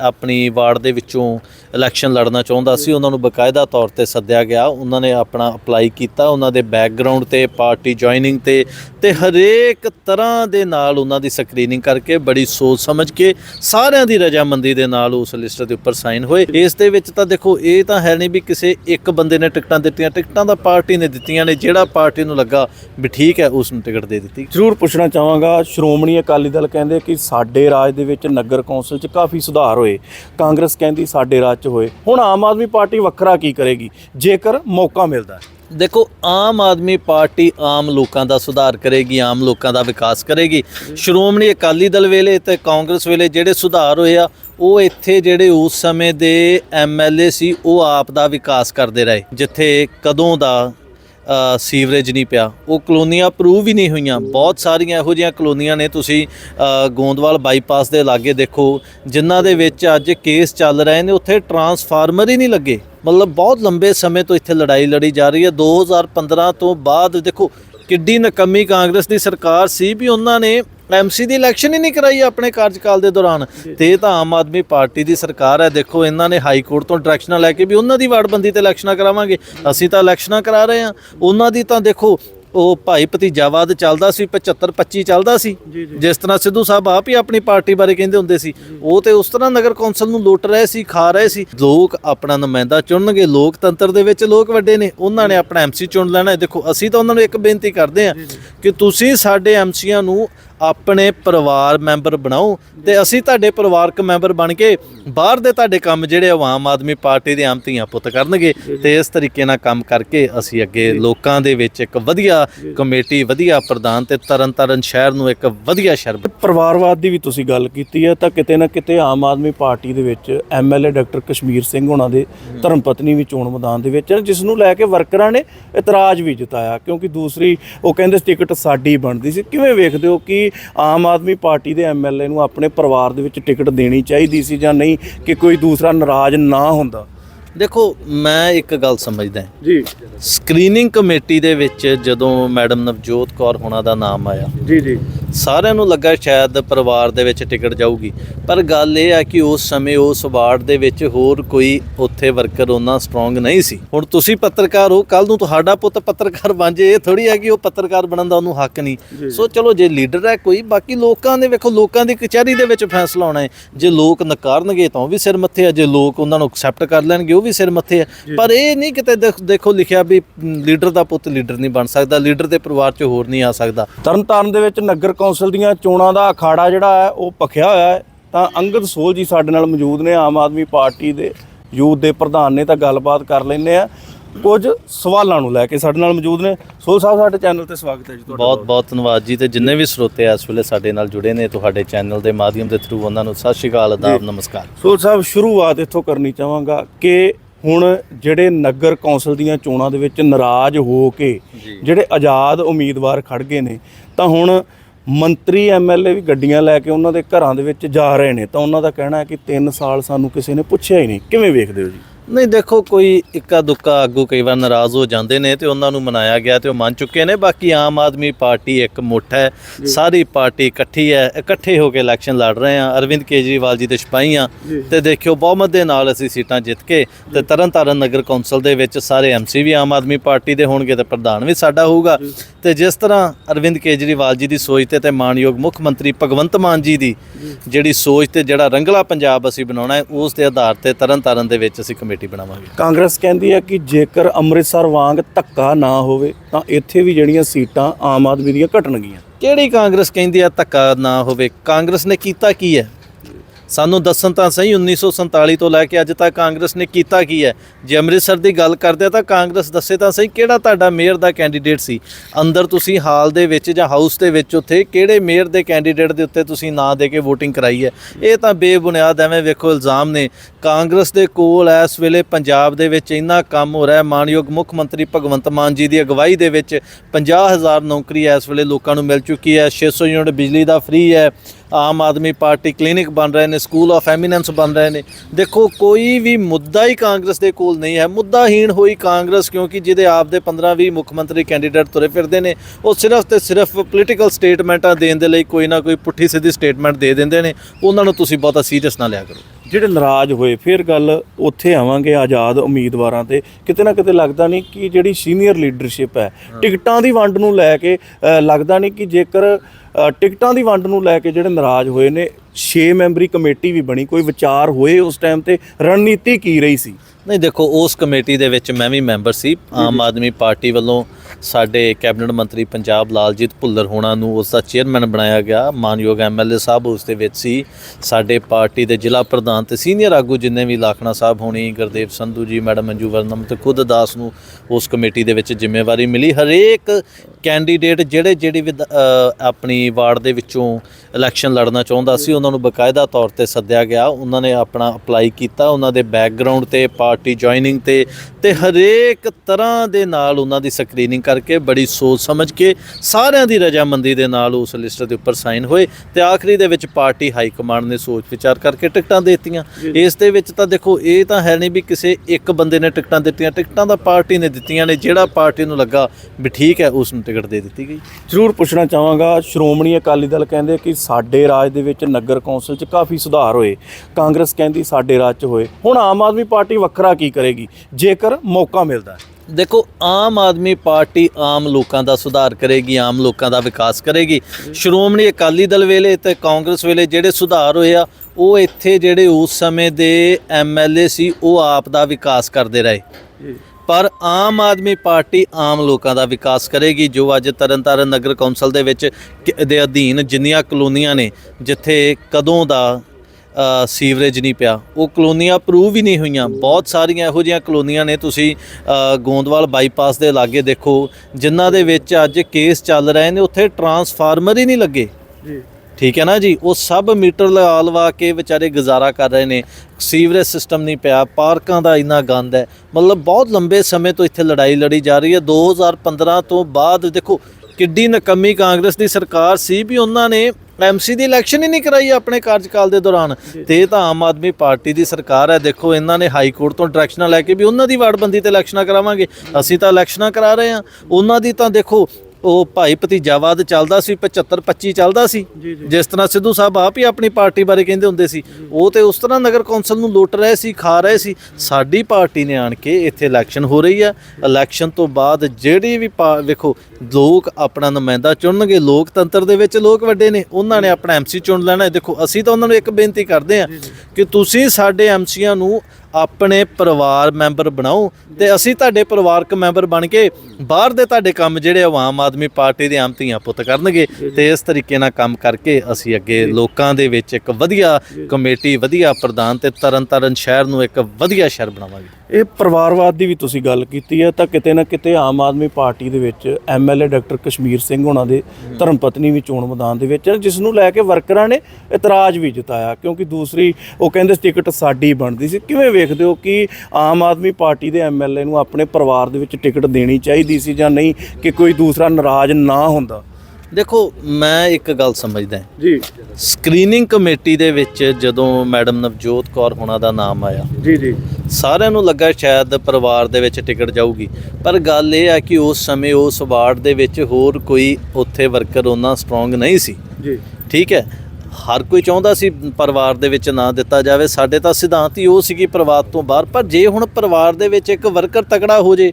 Speaker 2: ਆਪਣੀ ਵਾਰਡ ਦੇ ਵਿੱਚੋਂ ਇਲੈਕਸ਼ਨ ਲੜਨਾ ਚਾਹੁੰਦਾ ਸੀ ਉਹਨਾਂ ਨੂੰ ਬਕਾਇਦਾ ਤੌਰ ਤੇ ਸੱਦਿਆ ਗਿਆ। ਉਹਨਾਂ ਨੇ ਆਪਣਾ ਅਪਲਾਈ ਕੀਤਾ। ਉਹਨਾਂ ਦੇ ਬੈਕਗ੍ਰਾਉਂਡ ਤੇ ਪਾਰਟੀ ਜੁਆਇਨਿੰਗ ਤੇ ਤੇ ਹਰੇਕ ਤਰ੍ਹਾਂ ਦੇ ਨਾਲ ਉਹਨਾਂ ਦੀ ਸਕਰੀਨਿੰਗ ਕਰਕੇ ਬੜੀ ਸੋਚ ਸਮਝ ਕੇ ਸਾਰਿਆਂ ਦੀ ਰਜਾਮੰਦੀ ਦੇ ਨਾਲ ਉਸ ਲਿਸਟ ਦੇ ਉੱਪਰ ਸਾਈਨ ਹੋਏ। ਇਸ ਦੇ ਵਿੱਚ ਤਾਂ ਦੇਖੋ, ਇਹ ਤਾਂ ਹੈ ਨਹੀਂ ਵੀ ਕਿਸੇ ਇੱਕ ਬੰਦੇ ਨੇ ਟਿਕਟਾਂ ਦਿੱਤੀਆਂ, ਟਿਕਟਾਂ ਤਾਂ ਪਾਰਟੀ ਨੇ ਦਿੱਤੀਆਂ ਨੇ, ਜਿਹੜਾ ਪਾਰਟੀ ਨੂੰ ਲੱਗਾ ਵੀ ਠੀਕ ਹੈ, ਉਸ ਨੂੰ ਟਿਕਟ ਦੇ ਦਿੱਤੀ।
Speaker 1: ਜ਼ਰੂਰ ਪੁੱਛਣਾ ਚਾਹਾਂਗਾ, ਸ਼੍ਰੋਮਣੀ ਅਕਾਲੀ ਦਲ ਕਹਿੰਦੇ ਕਿ ਸਾਡੇ ਰਾਜ ਦੇ ਵਿੱਚ ਨਗਰ ਕੌਂਸਲ 'ਚ ਕਾਫੀ ਸੁਧਾਰ ਹੋਏ, ਕਾਂਗਰਸ ਕਹਿੰਦੀ ਸਾਡੇ ਰਾਜ 'ਚ ਹੋਏ। ਹੁਣ ਆਮ ਆਦਮੀ ਪਾਰਟੀ ਵੱਖਰਾ ਕੀ ਕਰੇਗੀ? ਜੇਕਰ ਮੌਕਾ ਮਿਲਦਾ ਹੈ।
Speaker 2: ਦੇਖੋ ਆਮ ਆਦਮੀ ਪਾਰਟੀ ਆਮ ਲੋਕਾਂ ਦਾ ਸੁਧਾਰ ਕਰੇਗੀ ਆਮ ਲੋਕਾਂ ਦਾ ਵਿਕਾਸ ਕਰੇਗੀ। ਸ਼੍ਰੋਮਣੀ ਅਕਾਲੀ ਦਲ ਵੇਲੇ ਤੇ ਕਾਂਗਰਸ ਵੇਲੇ ਜਿਹੜੇ ਸੁਧਾਰ ਹੋਏ ਆ ਉਹ ਇੱਥੇ ਜਿਹੜੇ ਉਸ ਸਮੇਂ ਦੇ ਐਮਐਲਏ ਸੀ ਉਹ ਆਪ ਦਾ ਵਿਕਾਸ ਕਰਦੇ ਰਹੇ ਜਿੱਥੇ ਕਦੋਂ ਦਾ ਸੀਵਰੇਜ ਨਹੀਂ ਪਿਆ। ਉਹ ਕਲੋਨੀਆਂ ਅਪਰੂਵ ਹੀ ਨਹੀਂ ਹੋਈਆਂ। ਬਹੁਤ ਸਾਰੀਆਂ ਇਹੋ ਜਿਹੀਆਂ ਕਲੋਨੀਆਂ ਨੇ ਤੁਸੀਂ ਅ, ਗੋਂਦਵਾਲ ਬਾਈਪਾਸ ਦੇ ਲਾਗੇ ਦੇਖੋ ਜਿਨ੍ਹਾਂ ਦੇ ਵਿੱਚ ਅੱਜ ਕੇਸ ਚੱਲ ਰਹੇ ਨੇ ਉੱਥੇ ਟਰਾਂਸਫਾਰਮਰ ਹੀ ਨਹੀਂ ਲੱਗੇ। ਮਤਲਬ ਬਹੁਤ ਲੰਬੇ ਸਮੇਂ ਤੋਂ ਇੱਥੇ ਲੜਾਈ ਲੜੀ ਜਾ ਰਹੀ ਹੈ। 2015 ਤੋਂ ਬਾਅਦ ਦੇਖੋ ਕਿੱਡੀ ਨਕਮੀ ਕਾਂਗਰਸ ਦੀ ਸਰਕਾਰ ਸੀ ਵੀ ਉਹਨਾਂ ਨੇ ਐਮਸੀ ਦੀ ਇਲੈਕਸ਼ਨ ਹੀ ਨਹੀਂ ਕਰਾਈ ਆਪਣੇ ਕਾਰਜਕਾਲ ਦੇ ਦੌਰਾਨ। ਤੇ ਤਾਂ ਆਮ ਆਦਮੀ ਪਾਰਟੀ ਦੀ ਸਰਕਾਰ ਹੈ। ਦੇਖੋ ਇਹਨਾਂ ਨੇ ਹਾਈ ਕੋਰਟ ਤੋਂ ਡਾਇਰੈਕਸ਼ਨਾਂ ਲੈ ਕੇ ਵੀ ਉਹਨਾਂ ਦੀ ਵਾਰਡਬੰਦੀ ਤੇ ਇਲੈਕਸ਼ਨਾਂ ਕਰਾਵਾਂਗੇ। ਅਸੀਂ ਤਾਂ ਇਲੈਕਸ਼ਨਾਂ ਕਰਾ ਰਹੇ ਹਾਂ। ਉਹਨਾਂ ਦੀ ਤਾਂ ਦੇਖੋ ਉਹ ਭਾਈ ਭਤੀਜਾਵਾਦ ਚੱਲਦਾ ਸੀ 75 25 ਚੱਲਦਾ ਸੀ। ਜਿਸ ਤਰ੍ਹਾਂ ਸਿੱਧੂ ਸਾਹਿਬ ਆਪ ਹੀ ਆਪਣੀ ਪਾਰਟੀ ਬਾਰੇ ਕਹਿੰਦੇ ਹੁੰਦੇ ਸੀ। ਉਹ ਤੇ ਉਸ ਤਰ੍ਹਾਂ ਨਗਰ ਕੌਂਸਲ ਨੂੰ ਲੁੱਟ ਰਹੇ ਸੀ ਖਾ ਰਹੇ ਸੀ। ਲੋਕ ਆਪਣਾ ਨੁਮਾਇੰਦਾ ਚੁਣਨਗੇ ਲੋਕਤੰਤਰ ਦੇ ਵਿੱਚ ਲੋਕ ਵੱਡੇ ਨੇ। ਉਹਨਾਂ ਨੇ ਆਪਣਾ ਐਮਸੀ ਚੁਣ ਲੈਣਾ। ਦੇਖੋ ਅਸੀਂ ਤਾਂ ਉਹਨਾਂ ਨੂੰ ਇੱਕ ਬੇਨਤੀ ਕਰਦੇ ਹਾਂ ਕਿ ਤੁਸੀਂ ਸਾਡੇ ਐਮਸੀਆਂ ਨੂੰ ਆਪਣੇ ਪਰਿਵਾਰ ਮੈਂਬਰ ਬਣਾਓ ਤੇ ਅਸੀਂ ਤੁਹਾਡੇ ਪਰਿਵਾਰਕ ਮੈਂਬਰ ਬਣ ਕੇ ਬਾਹਰ ਦੇ ਤੁਹਾਡੇ ਕੰਮ ਜਿਹੜੇ ਆਵਾਮ ਆਦਮੀ ਪਾਰਟੀ ਦੇ ਆਮ ਧੀਆਂ ਪੁੱਤ ਕਰਨਗੇ ਤੇ ਇਸ ਤਰੀਕੇ ਨਾਲ ਕੰਮ ਕਰਕੇ ਅਸੀਂ ਅੱਗੇ ਲੋਕਾਂ ਦੇ ਵਿੱਚ ਇੱਕ ਵਧੀਆ ਕਮੇਟੀ, ਵਧੀਆ ਪ੍ਰਧਾਨ ਤੇ ਤਰਨ ਤਾਰਨ ਸ਼ਹਿਰ ਨੂੰ ਇੱਕ ਵਧੀਆ ਸ਼ਹਿਰ
Speaker 1: ਪਰਿਵਾਰਵਾਦ ਦੀ ਵੀ ਤੁਸੀਂ ਗੱਲ ਕੀਤੀ ਹੈ ਤਾਂ ਕਿਤੇ ਨਾ ਕਿਤੇ ਆਮ ਆਦਮੀ ਪਾਰਟੀ ਦੇ ਵਿੱਚ ਐਮਐਲਏ ਡਾਕਟਰ ਕਸ਼ਮੀਰ ਸਿੰਘ ਉਹਨਾਂ ਦੇ ਧਰਮ ਪਤਨੀ ਵੀ ਚੋਣ ਮੈਦਾਨ ਦੇ ਵਿੱਚ ਜਿਸ ਨੂੰ ਲੈ ਕੇ ਵਰਕਰਾਂ ਨੇ ਇਤਰਾਜ਼ ਵੀ ਜਤਾਇਆ ਕਿਉਂਕਿ ਦੂਸਰੀ ਉਹ ਕਹਿੰਦੇ ਟਿਕਟ ਸਾਡੀ ਬਣਦੀ ਸੀ। ਕਿਵੇਂ ਵੇਖਦੇ ਹੋ ਕਿ ਆਮ ਆਦਮੀ ਪਾਰਟੀ ਦੇ ਐਮਐਲਏ ਨੂੰ ਆਪਣੇ ਪਰਿਵਾਰ ਦੇ ਵਿੱਚ ਟਿਕਟ ਦੇਣੀ ਚਾਹੀਦੀ ਸੀ ਜਾਂ ਨਹੀਂ ਕਿ ਕੋਈ ਦੂਸਰਾ ਨਾਰਾਜ਼ ਨਾ ਹੁੰਦਾ?
Speaker 2: ਦੇਖੋ ਮੈਂ ਇੱਕ ਗੱਲ ਸਮਝਦਾ
Speaker 1: ਜੀ।
Speaker 2: ਸਕਰੀਨਿੰਗ ਕਮੇਟੀ ਦੇ ਵਿੱਚ ਜਦੋਂ ਮੈਡਮ ਨਵਜੋਤ ਕੌਰ ਹੋਣਾ ਦਾ ਨਾਮ ਆਇਆ
Speaker 1: ਜੀ ਜੀ।
Speaker 2: ਸਾਰਿਆਂ ਨੂੰ ਲੱਗਾ ਸ਼ਾਇਦ ਪਰਿਵਾਰ ਦੇ ਵਿੱਚ ਟਿਕਟ ਜਾਊਗੀ। ਪਰ ਗੱਲ ਇਹ ਹੈ ਕਿ ਉਸ ਸਮੇਂ ਉਸ ਵਾਰਡ ਦੇ ਵਿੱਚ ਹੋਰ ਕੋਈ ਉੱਥੇ ਵਰਕਰ ਉਹਨਾਂ ਸਟਰੋਂਗ ਨਹੀਂ ਸੀ। ਹੁਣ ਤੁਸੀਂ ਪੱਤਰਕਾਰ ਹੋ ਕੱਲ ਨੂੰ ਤੁਹਾਡਾ ਪੁੱਤ ਪੱਤਰਕਾਰ ਬਣ ਜੇ ਇਹ ਥੋੜੀ ਹੈ ਕਿ ਉਹ ਪੱਤਰਕਾਰ ਬਣਨ ਦਾ ਉਹਨੂੰ ਹੱਕ ਨਹੀਂ। ਸੋ ਚਲੋ ਜੇ ਲੀਡਰ ਹੈ ਕੋਈ ਬਾਕੀ ਲੋਕਾਂ ਦੇ ਵੇਖੋ ਲੋਕਾਂ ਦੀ ਕਚਹਿਰੀ ਦੇ ਵਿੱਚ ਫੈਸਲਾ ਹੋਣਾ ਹੈ। ਜੇ ਲੋਕ ਨਕਾਰਨਗੇ ਤਾਂ ਉਹ ਵੀ ਸਿਰ ਮੱਥੇ ਆ ਜੇ ਲੋਕ ਉਹਨਾਂ ਨੂੰ ਐਕਸੈਪਟ ਕਰ ਲੈਣਗੇ ਉਹ ਵੀ ਸਿਰ ਮੱਥੇ ਆ। ਪਰ ਇਹ ਨਹੀਂ ਕਿਤੇ ਦੇਖ- ਦੇਖੋ ਲਿਖਿਆ ਵੀ ਲੀਡਰ ਦਾ ਪੁੱਤ ਲੀਡਰ ਨਹੀਂ ਬਣ ਸਕਦਾ ਲੀਡਰ ਦੇ ਪਰਿਵਾਰ 'ਚ ਹੋਰ ਨਹੀਂ ਆ ਸਕਦਾ।
Speaker 1: ਤਰਨਤਾਰਨ ਦੇ ਵਿੱਚ ਨਗਰ ਕੌਂਸਲ ਦੀਆਂ ਚੋਣਾਂ ਦਾ ਅਖਾੜਾ ਜਿਹੜਾ ਹੈ ਉਹ ਭਖਿਆ ਹੋਇਆ ਹੈ। ਤਾਂ ਅੰਗਦ ਸੋਲ ਜੀ ਸਾਡੇ ਨਾਲ ਮੌਜੂਦ ਨੇ ਆਮ ਆਦਮੀ ਪਾਰਟੀ ਦੇ ਯੂਥ ਦੇ ਪ੍ਰਧਾਨ ਨੇ ਤਾਂ ਗੱਲਬਾਤ ਕਰ ਲੈਂਦੇ ਆ ਕੁਝ ਸਵਾਲਾਂ ਨੂੰ ਲੈ ਕੇ ਸਾਡੇ ਨਾਲ ਮੌਜੂਦ ਨੇ। ਸੋਲ ਸਾਹਿਬ ਸਾਡੇ ਚੈਨਲ ਤੇ ਸਵਾਗਤ ਹੈ ਜੀ ਤੁਹਾਡਾ
Speaker 2: ਬਹੁਤ ਬਹੁਤ ਧੰਨਵਾਦ ਜੀ ਤੇ ਜਿੰਨੇ ਵੀ ਸਰੋਤੇ ਇਸ ਵੇਲੇ ਸਾਡੇ ਨਾਲ ਜੁੜੇ ਨੇ ਤੁਹਾਡੇ ਚੈਨਲ ਦੇ ਮਾਧਿਅਮ ਦੇ ਥਰੂ ਉਹਨਾਂ ਨੂੰ ਸਤਿ ਸ਼੍ਰੀ ਅਕਾਲ ਆਦਾਬ ਨਮਸਕਾਰ।
Speaker 1: ਸੋਲ ਸਾਹਿਬ ਸ਼ੁਰੂਆਤ ਇੱਥੋਂ ਕਰਨੀ ਚਾਹਾਂਗਾ ਕਿ ਹੁਣ ਜਿਹੜੇ ਨਗਰ ਕੌਂਸਲ ਦੀਆਂ ਚੋਣਾਂ ਦੇ ਵਿੱਚ ਨਾਰਾਜ਼ ਹੋ ਕੇ ਜਿਹੜੇ ਆਜ਼ਾਦ ਉਮੀਦਵਾਰ ਖੜ ਗਏ ਨੇ ਤਾਂ ਹੁਣ ਮੰਤਰੀ ਐਮਐਲਏ ਵੀ ਗੱਡੀਆਂ ਲੈ ਕੇ ਉਹਨਾਂ ਦੇ ਘਰਾਂ ਦੇ ਵਿੱਚ ਜਾ ਰਹੇ ਨੇ, ਤਾਂ ਉਹਨਾਂ ਦਾ ਕਹਿਣਾ ਹੈ ਕਿ 3 ਸਾਲ ਸਾਨੂੰ ਕਿਸੇ ਨੇ ਪੁੱਛਿਆ ਹੀ ਨਹੀਂ। ਕਿਵੇਂ ਵੇਖਦੇ ਹੋ ਜੀ?
Speaker 2: ਨਹੀਂ ਦੇਖੋ ਕੋਈ ਇੱਕਾ ਦੁੱਕਾ ਆਗੂ ਕਈ ਵਾਰ ਨਾਰਾਜ਼ ਹੋ ਜਾਂਦੇ ਨੇ ਤੇ ਉਹਨਾਂ ਨੂੰ ਮਨਾਇਆ ਗਿਆ ਤੇ ਉਹ ਮੰਨ ਚੁੱਕੇ ਨੇ। ਬਾਕੀ ਆਮ ਆਦਮੀ ਪਾਰਟੀ ਇੱਕ ਮੁੱਠ ਹੈ ਸਾਰੀ ਪਾਰਟੀ ਇਕੱਠੀ ਹੈ ਇਕੱਠੇ ਹੋ ਕੇ ਇਲੈਕਸ਼ਨ ਲੜ ਰਹੇ ਆ ਅਰਵਿੰਦ ਕੇਜਰੀਵਾਲ ਜੀ ਦੇ ਸਿਪਾਹੀਆਂ ਤੇ ਦੇਖਿਓ ਬਹੁਮਤ ਦੇ ਨਾਲ ਅਸੀਂ ਸੀਟਾਂ ਜਿੱਤ ਕੇ ਤੇ ਤਰਨਤਾਰਨ ਨਗਰ ਕੌਂਸਲ ਦੇ ਵਿੱਚ ਸਾਰੇ ਐਮਸੀ ਵੀ ਆਮ ਆਦਮੀ ਪਾਰਟੀ ਦੇ ਹੋਣਗੇ ਤੇ ਪ੍ਰਧਾਨ ਵੀ ਸਾਡਾ ਹੋਊਗਾ। ਤੇ ਜਿਸ ਤਰ੍ਹਾਂ ਅਰਵਿੰਦ ਕੇਜਰੀਵਾਲ ਜੀ ਦੀ ਸੋਚ ਤੇ ਤੇ ਮਾਨਯੋਗ ਮੁੱਖ ਮੰਤਰੀ ਭਗਵੰਤ ਮਾਨ ਜੀ ਦੀ ਜਿਹੜੀ ਸੋਚ ਤੇ ਜਿਹੜਾ ਰੰਗਲਾ ਪੰਜਾਬ ਅਸੀਂ ਬਣਾਉਣਾ ਹੈ ਉਸ ਦੇ ਆਧਾਰ ਤੇ ਤਰਨਤਾਰਨ ਦੇ ਵਿੱਚ ਅਸੀਂ ਕਮੇਟੀ ਬਣਾਵਾਂਗੇ।
Speaker 1: ਕਾਂਗਰਸ ਕਹਿੰਦੀ ਹੈ ਕਿ ਜੇਕਰ ਅੰਮ੍ਰਿਤਸਰ ਵਾਂਗ ਧੱਕਾ ਨਾ ਹੋਵੇ ਤਾਂ ਇੱਥੇ ਵੀ ਜਿਹੜੀਆਂ ਸੀਟਾਂ ਆਮ ਆਦਮੀ ਦੀਆਂ ਘਟਣਗੀਆਂ।
Speaker 2: ਕਿਹੜੀ ਕਾਂਗਰਸ ਕਹਿੰਦੀ ਆ ਧੱਕਾ ਨਾ ਹੋਵੇ? ਕਾਂਗਰਸ ਨੇ ਕੀਤਾ ਕੀ ਹੈ? ਸਾਨੂੰ ਦੱਸਣ ਤਾਂ ਸਹੀ 1947 ਤੋਂ ਲੈ ਕੇ ਅੱਜ ਤੱਕ ਕਾਂਗਰਸ ਨੇ ਕੀਤਾ ਕੀ ਹੈ? ਜੇ ਅੰਮ੍ਰਿਤਸਰ ਦੀ ਗੱਲ ਕਰਦੇ ਆ ਤਾਂ ਕਾਂਗਰਸ ਦੱਸੇ ਤਾਂ ਸਹੀ ਕਿਹੜਾ ਤੁਹਾਡਾ ਮੇਅਰ ਦਾ ਕੈਂਡੀਡੇਟ ਸੀ? ਅੰਦਰ ਤੁਸੀਂ ਹਾਲ ਦੇ ਵਿੱਚ ਜਾਂ ਹਾਊਸ ਦੇ ਵਿੱਚ ਉੱਥੇ ਕਿਹੜੇ ਮੇਅਰ ਦੇ ਕੈਂਡੀਡੇਟ ਦੇ ਉੱਤੇ ਤੁਸੀਂ ਨਾਂ ਦੇ ਕੇ VOTING ਕਰਾਈ ਹੈ? ਇਹ ਤਾਂ ਬੇਬੁਨਿਆਦ ਐਵੇਂ ਵੇਖੋ ਇਲਜ਼ਾਮ ਨੇ। ਕਾਂਗਰਸ ਦੇ ਕੋਲ ਇਸ ਵੇਲੇ ਪੰਜਾਬ ਦੇ ਵਿੱਚ ਇੰਨਾ ਕੰਮ ਹੋ ਰਿਹਾ ਹੈ। ਮਾਨਯੋਗ ਮੁੱਖ ਮੰਤਰੀ ਭਗਵੰਤ ਮਾਨ ਜੀ ਦੀ ਅਗਵਾਈ ਦੇ ਵਿੱਚ 50000 ਨੌਕਰੀ ਇਸ ਵੇਲੇ ਲੋਕਾਂ ਨੂੰ ਮਿਲ ਚੁੱਕੀ ਹੈ। 600 ਯੂਨਿਟ ਬਿਜਲੀ ਦਾ ਫ੍ਰੀ ਹੈ। ਆਮ ਆਦਮੀ ਪਾਰਟੀ ਕਲੀਨਿਕ ਬਣ ਰਹੇ ਨੇ ਸਕੂਲ ਆਫ ਐਮੀਨੈਂਸ ਬਣ ਰਹੇ ਨੇ। ਦੇਖੋ ਕੋਈ ਵੀ ਮੁੱਦਾ ਹੀ ਕਾਂਗਰਸ ਦੇ ਕੋਲ ਨਹੀਂ ਹੈ। ਮੁੱਦਾਹੀਣ ਹੋਈ ਕਾਂਗਰਸ ਕਿਉਂਕਿ ਜਿਹਦੇ ਆਪ ਦੇ 15-20 ਮੁੱਖ ਮੰਤਰੀ ਕੈਂਡੀਡੇਟ ਤੁਰੇ ਫਿਰਦੇ ਨੇ ਉਹ ਸਿਰਫ ਤੇ ਸਿਰਫ ਪੋਲੀਟੀਕਲ ਸਟੇਟਮੈਂਟਾਂ ਦੇਣ ਦੇ ਲਈ ਕੋਈ ਨਾ ਕੋਈ ਪੁੱਠੀ ਸਿੱਧੀ ਸਟੇਟਮੈਂਟ ਦੇ ਦਿੰਦੇ ਨੇ। ਉਹਨਾਂ ਨੂੰ ਤੁਸੀਂ ਬਹੁਤਾ ਸੀਰੀਅਸ ਨਾ ਲਿਆ ਕਰੋ।
Speaker 1: ਜਿਹੜੇ ਨਾਰਾਜ਼ ਹੋਏ ਫਿਰ ਗੱਲ ਉੱਥੇ ਆਵਾਂਗੇ ਆਜ਼ਾਦ ਉਮੀਦਵਾਰਾਂ ਤੇ। ਕਿਤੇ ਨਾ ਕਿਤੇ ਲੱਗਦਾ ਨਹੀਂ ਕਿ ਜਿਹੜੀ ਸੀਨੀਅਰ ਲੀਡਰਸ਼ਿਪ ਹੈ ਟਿਕਟਾਂ ਦੀ ਵੰਡ ਨੂੰ ਲੈ ਕੇ ਲੱਗਦਾ ਨਹੀਂ ਕਿ ਜੇਕਰ ਟਿਕਟਾਂ ਦੀ ਵੰਡ ਨੂੰ ਲੈ ਕੇ ਜਿਹੜੇ ਨਾਰਾਜ਼ ਹੋਏ ਨੇ 6 ਮੈਂਬਰੀ ਕਮੇਟੀ ਵੀ ਬਣੀ, ਕੋਈ ਵਿਚਾਰ ਹੋਏ ਉਸ ਟਾਈਮ ਤੇ? ਰਣਨੀਤੀ ਕੀ ਰਹੀ ਸੀ?
Speaker 2: ਨਹੀਂ ਦੇਖੋ ਉਸ ਕਮੇਟੀ ਦੇ ਵਿੱਚ ਮੈਂ ਵੀ ਮੈਂਬਰ ਸੀ। ਆਮ ਆਦਮੀ ਪਾਰਟੀ ਵੱਲੋਂ ਸਾਡੇ ਕੈਬਨਿਟ ਮੰਤਰੀ ਪੰਜਾਬ ਲਾਲਜੀਤ ਭੁੱਲਰ ਹੋਣਾ ਨੂੰ ਉਸ ਦਾ ਚੇਅਰਮੈਨ ਬਣਾਇਆ ਗਿਆ। ਮਾਨਯੋਗ ਐਮਐਲਏ ਸਾਹਿਬ ਉਸ ਦੇ ਵਿੱਚ ਸੀ। ਸਾਡੇ ਪਾਰਟੀ ਦੇ ਜ਼ਿਲ੍ਹਾ ਪ੍ਰਧਾਨ ਤੇ ਸੀਨੀਅਰ ਆਗੂ ਜਿੰਨੇ ਵੀ ਲਾਖਣਾ ਸਾਹਿਬ ਹੋਣੀ ਗੁਰਦੇਵ ਸੰਧੂ ਜੀ ਮੈਡਮ ਮੰਜੂ ਵਰਨਮ ਤੇ ਖੁਦ ਦਾਸ ਨੂੰ ਉਸ ਕਮੇਟੀ ਦੇ ਵਿੱਚ ਜ਼ਿੰਮੇਵਾਰੀ ਮਿਲੀ। ਹਰੇਕ ਕੈਂਡੀਡੇਟ ਜਿਹੜੇ ਜਿਹੜੀ ਆਪਣੀ ਵਾਰਡ ਦੇ ਵਿੱਚੋਂ ਇਲੈਕਸ਼ਨ ਲੜਨਾ ਚਾਹੁੰਦਾ ਸੀ ਉਹਨਾਂ ਨੂੰ ਬਕਾਇਦਾ ਤੌਰ ਤੇ ਸੱਦਿਆ ਗਿਆ। ਉਹਨਾਂ ਨੇ ਆਪਣਾ ਅਪਲਾਈ ਕੀਤਾ। ਉਹਨਾਂ ਦੇ ਬੈਕਗ੍ਰਾਉਂਡ ਤੇ ਪਾਰਟੀ ਜੁਆਇਨਿੰਗ ਤੇ ਤੇ ਹਰੇਕ ਤਰ੍ਹਾਂ ਦੇ ਨਾਲ ਉਹਨਾਂ ਦੀ ਸਕਰੀਨਿੰਗ ਕਰਕੇ ਬੜੀ ਸੋਚ ਸਮਝ ਕੇ ਸਾਰਿਆਂ ਦੀ ਰਜਾਮੰਦੀ ਦੇ ਨਾਲ ਉਸ ਲਿਸਟ ਦੇ ਉੱਪਰ ਸਾਈਨ ਹੋਏ ਤੇ ਆਖਰੀ ਦੇ ਵਿੱਚ ਪਾਰਟੀ ਹਾਈ ਕਮਾਂਡ ਨੇ ਸੋਚ ਵਿਚਾਰ ਕਰਕੇ ਟਿਕਟਾਂ ਦੇ ਦਿੱਤੀਆਂ। ਇਸ ਦੇ ਵਿੱਚ ਤਾਂ ਦੇਖੋ ਇਹ ਤਾਂ ਹੈ ਨਹੀਂ ਵੀ ਕਿਸੇ ਇੱਕ ਬੰਦੇ ਨੇ ਟਿਕਟਾਂ ਦਿੱਤੀਆਂ ਟਿਕਟਾਂ ਤਾਂ ਪਾਰਟੀ ਨੇ ਦਿੱਤੀਆਂ ਨੇ ਜਿਹੜਾ ਪਾਰਟੀ ਨੂੰ ਲੱਗਾ ਵੀ ਠੀਕ ਹੈ ਉਸ ਨੂੰ ਟਿਕਟ ਦੇ ਦਿੱਤੀ ਗਈ।
Speaker 1: ਜ਼ਰੂਰ ਪੁੱਛਣਾ ਚਾਹਾਂਗਾ ਸ਼੍ਰੋਮਣੀ ਅਕਾਲੀ ਦਲ ਕਹਿੰਦੇ ਕਿ ਸਾਡੇ ਰਾਜ ਦੇ ਵਿੱਚ ਨਗਰ ਕੌਂਸਲ 'ਚ ਕਾਫੀ ਸੁਧਾਰ ਹੋਏ। ਕਾਂਗਰਸ ਕਹਿੰਦੀ ਸਾਡੇ ਰਾਜ 'ਚ ਹੋਏ। ਹੁਣ ਆਮ ਆਦਮੀ ਪਾਰਟੀ ਵੱਖਰਾ ਕੀ ਕਰੇਗੀ? ਜੇਕਰ ਮੌਕਾ ਮਿਲਦਾ ਹੈ।
Speaker 2: ਦੇਖੋ ਆਮ ਆਦਮੀ ਪਾਰਟੀ ਆਮ ਲੋਕਾਂ ਦਾ ਸੁਧਾਰ ਕਰੇਗੀ ਆਮ ਲੋਕਾਂ ਦਾ ਵਿਕਾਸ ਕਰੇਗੀ। ਸ਼੍ਰੋਮਣੀ ਅਕਾਲੀ ਦਲ ਵੇਲੇ ਤੇ ਕਾਂਗਰਸ ਵੇਲੇ ਜਿਹੜੇ ਸੁਧਾਰ ਹੋਏ ਆ ਉਹ ਇੱਥੇ ਜਿਹੜੇ ਉਸ ਸਮੇਂ ਦੇ ਐਮਐਲਏ ਸੀ ਉਹ ਆਪ ਦਾ ਵਿਕਾਸ ਕਰਦੇ ਰਹੇ। ਪਰ ਆਮ ਆਦਮੀ ਪਾਰਟੀ ਆਮ ਲੋਕਾਂ ਦਾ ਵਿਕਾਸ ਕਰੇਗੀ ਜੋ ਅੱਜ ਤਰਨਤਾਰਨ ਨਗਰ ਕੌਂਸਲ ਦੇ ਵਿੱਚ ਦੇ ਅਧੀਨ ਜਿੰਨੀਆਂ ਕਲੋਨੀਆਂ ਨੇ ਜਿੱਥੇ ਕਦੋਂ ਦਾ ਸੀਵਰੇਜ ਨਹੀਂ ਪਿਆ। ਉਹ ਕਲੋਨੀਆਂ ਅਪਰੂਵ ਹੀ ਨਹੀਂ ਹੋਈਆਂ। ਬਹੁਤ ਸਾਰੀਆਂ ਇਹੋ ਜਿਹੀਆਂ ਕਲੋਨੀਆਂ ਨੇ। ਤੁਸੀਂ ਗੋਂਦਵਾਲ ਬਾਈਪਾਸ ਦੇ ਲਾਗੇ ਦੇਖੋ ਜਿਨ੍ਹਾਂ ਦੇ ਵਿੱਚ ਅੱਜ ਕੇਸ ਚੱਲ ਰਹੇ ਨੇ। ਉੱਥੇ ਟਰਾਂਸਫਾਰਮਰ ਹੀ ਨਹੀਂ ਲੱਗੇ।
Speaker 1: ਜੀ।
Speaker 2: ਠੀਕ ਹੈ ਨਾ ਜੀ? ਉਹ ਸਭ ਮੀਟਰ ਲਗਾ ਲਵਾ ਕੇ ਵਿਚਾਰੇ ਗੁਜ਼ਾਰਾ ਕਰ ਰਹੇ ਨੇ। ਸੀਵਰੇਜ ਸਿਸਟਮ ਨਹੀਂ ਪਿਆ। ਪਾਰਕਾਂ ਦਾ ਇੰਨਾ ਗੰਦ ਹੈ। ਮਤਲਬ ਬਹੁਤ ਲੰਬੇ ਸਮੇਂ ਤੋਂ ਇੱਥੇ ਲੜਾਈ ਲੜੀ ਜਾ ਰਹੀ ਹੈ। 2015 ਤੋਂ ਬਾਅਦ ਦੇਖੋ ਕਿੱਡੀ ਨਕਮੀ ਕਾਂਗਰਸ ਦੀ ਸਰਕਾਰ ਸੀ ਵੀ ਉਹਨਾਂ ਨੇ ਐਮਸੀ ਦੀ ਇਲੈਕਸ਼ਨ ਹੀ ਨਹੀਂ ਕਰਾਈ ਆਪਣੇ ਕਾਰਜਕਾਲ ਦੇ ਦੌਰਾਨ। ਤੇ ਇਹ ਤਾਂ ਆਮ ਆਦਮੀ ਪਾਰਟੀ ਦੀ ਸਰਕਾਰ ਹੈ। ਦੇਖੋ ਇਹਨਾਂ ਨੇ ਹਾਈ ਕੋਰਟ ਤੋਂ ਡਾਇਰੈਕਸ਼ਨਾਂ ਲੈ ਕੇ ਵੀ ਉਹਨਾਂ ਦੀ ਵਾਰਡਬੰਦੀ ਤੇ ਇਲੈਕਸ਼ਨਾਂ ਕਰਾਵਾਂਗੇ। ਅਸੀਂ ਤਾਂ ਇਲੈਕਸ਼ਨਾਂ ਕਰਾ ਰਹੇ ਹਾਂ। ਉਹਨਾਂ ਦੀ ਤਾਂ ਦੇਖੋ ਉਹ ਭਾਈ ਭਤੀਜਾਵਾਦ ਚੱਲਦਾ ਸੀ 75 25 ਚੱਲਦਾ ਸੀ। ਜਿਸ ਤਰ੍ਹਾਂ ਸਿੱਧੂ ਸਾਹਿਬ ਆਪ ਹੀ ਆਪਣੀ ਪਾਰਟੀ ਬਾਰੇ ਕਹਿੰਦੇ ਹੁੰਦੇ ਸੀ। ਉਹ ਤੇ ਉਸ ਤਰ੍ਹਾਂ ਨਗਰ ਕੌਂਸਲ ਨੂੰ ਲੁੱਟ ਰਹੇ ਸੀ ਖਾ ਰਹੇ ਸੀ। ਸਾਡੀ ਪਾਰਟੀ ਨੇ ਆਣ ਕੇ ਇੱਥੇ ਇਲੈਕਸ਼ਨ ਹੋ ਰਹੀ ਹੈ ਇਲੈਕਸ਼ਨ ਤੋਂ ਬਾਅਦ ਜਿਹੜੀ ਵੀ ਵੇਖੋ ਲੋਕ ਆਪਣਾ ਨੁਮਾਇੰਦਾ ਚੁਣਨਗੇ ਲੋਕਤੰਤਰ ਦੇ ਵਿੱਚ ਲੋਕ ਵੱਡੇ ਨੇ। ਉਹਨਾਂ ਨੇ ਆਪਣਾ ਐਮਸੀ ਚੁਣ ਲੈਣਾ। ਦੇਖੋ ਅਸੀਂ ਤਾਂ ਉਹਨਾਂ ਨੂੰ ਇੱਕ ਬੇਨਤੀ ਕਰਦੇ ਹਾਂ ਕਿ ਤੁਸੀਂ ਸਾਡੇ ਐਮਸੀਆਂ ਨੂੰ ਆਪਣੇ ਪਰਿਵਾਰ ਮੈਂਬਰ ਬਣਾਓ ਤੇ ਅਸੀਂ ਤੁਹਾਡੇ ਪਰਿਵਾਰਕ ਮੈਂਬਰ ਬਣ ਕੇ ਬਾਹਰ ਦੇ ਤੁਹਾਡੇ ਕੰਮ ਜਿਹੜੇ ਆ ਆਮ ਆਦਮੀ ਪਾਰਟੀ ਦੇ ਆਮ ਧੀਆਂ ਪੁੱਤ ਕਰਨਗੇ ਤੇ ਇਸ ਤਰੀਕੇ ਨਾਲ ਕੰਮ ਕਰਕੇ ਅਸੀਂ ਅੱਗੇ ਲੋਕਾਂ ਦੇ ਵਿੱਚ ਇੱਕ ਵਧੀਆ ਕਮੇਟੀ ਵਧੀਆ ਪ੍ਰਧਾਨ ਤੇ ਤਰਨ ਤਾਰਨ ਸ਼ਹਿਰ ਨੂੰ ਇੱਕ ਵਧੀਆ ਸ਼ਹਿਰ ਬਣਾਵਾਂਗੇ।
Speaker 1: ਇਹ ਪਰਿਵਾਰਵਾਦ ਦੀ ਵੀ ਤੁਸੀਂ ਗੱਲ ਕੀਤੀ ਹੈ ਤਾਂ ਕਿਤੇ ਨਾ ਕਿਤੇ ਆਮ ਆਦਮੀ ਪਾਰਟੀ ਦੇ ਵਿੱਚ ਐਮਐਲਏ ਡਾਕਟਰ ਕਸ਼ਮੀਰ ਸਿੰਘ ਉਹਨਾਂ ਦੇ ਧਰਮ ਪਤਨੀ ਵੀ ਚੋਣ ਮੈਦਾਨ ਦੇ ਵਿੱਚ ਜਿਸ ਨੂੰ ਲੈ ਕੇ ਵਰਕਰਾਂ ਨੇ ਇਤਰਾਜ਼ ਵੀ ਜਤਾਇਆ ਕਿਉਂਕਿ ਦੂਸਰੀ ਉਹ ਕਹਿੰਦੇ ਟਿਕਟ ਸਾਡੀ ਬਣਦੀ ਸੀ। ਕਿਵੇਂ ਵੇਖਦੇ ਹੋ ਕਿ ਆਮ ਆਦਮੀ ਪਾਰਟੀ ਦੇ ਐਮਐਲਏ ਨੂੰ ਆਪਣੇ ਪਰਿਵਾਰ ਦੇ ਵਿੱਚ ਟਿਕਟ ਦੇਣੀ ਚਾਹੀਦੀ ਸੀ ਜਾਂ ਨਹੀਂ ਕਿ ਕੋਈ ਦੂਸਰਾ ਨਾਰਾਜ਼ ਨਾ ਹੁੰਦਾ?
Speaker 2: ਦੇਖੋ ਮੈਂ ਇੱਕ ਗੱਲ ਸਮਝਦਾ
Speaker 1: ਜੀ।
Speaker 2: ਸਕਰੀਨਿੰਗ ਕਮੇਟੀ ਦੇ ਵਿੱਚ ਜਦੋਂ ਮੈਡਮ ਨਵਜੋਤ ਕੌਰ ਹੋਣਾ ਦਾ ਨਾਮ ਆਇਆ
Speaker 1: ਜੀ ਜੀ।
Speaker 2: ਸਾਰਿਆਂ ਨੂੰ ਲੱਗਾ ਸ਼ਾਇਦ ਪਰਿਵਾਰ ਦੇ ਵਿੱਚ ਟਿਕਟ ਜਾਊਗੀ। ਪਰ ਗੱਲ ਇਹ ਹੈ ਕਿ ਉਸ ਸਮੇਂ ਉਸ ਵਾਰਡ ਦੇ ਵਿੱਚ ਹੋਰ ਕੋਈ ਉੱਥੇ ਵਰਕਰ ਉਹਨਾਂ ਸਟਰੋਂਗ ਨਹੀਂ ਸੀ।
Speaker 1: ਜੀ।
Speaker 2: ਠੀਕ ਹੈ? ਹਰ ਕੋਈ ਚਾਹੁੰਦਾ ਸੀ ਪਰਿਵਾਰ ਦੇ ਵਿੱਚ ਨਾ ਦਿੱਤਾ ਜਾਵੇ। ਸਾਡੇ ਤਾਂ ਸਿਧਾਂਤ ਹੀ ਉਹ ਸੀ ਕਿ ਪਰਿਵਾਰ ਤੋਂ ਬਾਹਰ। ਪਰ ਜੇ ਹੁਣ ਪਰਿਵਾਰ ਦੇ ਵਿੱਚ ਇੱਕ ਵਰਕਰ ਤਕੜਾ ਹੋ ਜੇ